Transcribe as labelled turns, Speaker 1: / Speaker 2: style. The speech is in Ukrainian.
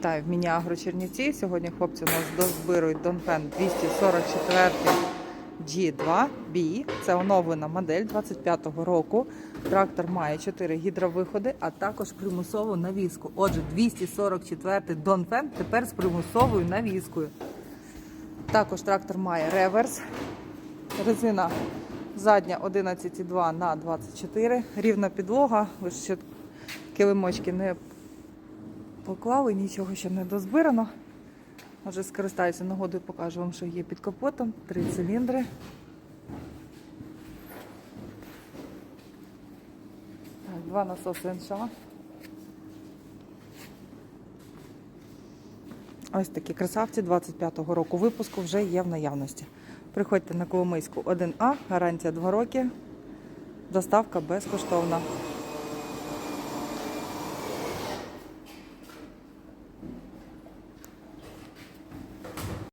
Speaker 1: Вітаю в Міні-Агро Чернівці. Сьогодні хлопці у нас дозбирують Донфен 244 G2B. Це оновлена модель 25-го року. Трактор має 4 гідровиходи, а також примусову навіску. Отже, 244 Донфен тепер з примусовою навіскою. Також трактор має реверс. Резина задня 11,2 на 24. Рівна підлога. Ще килимочки не поклали, нічого ще не дозбирано. Може, скористаюся нагодою, покажу вам, що є під капотом. Три циліндри. Два насоси НШ. Ось такі красавці 25-го року випуску вже є в наявності. Приходьте на Коломийську 1А, гарантія 2 роки. Доставка безкоштовна.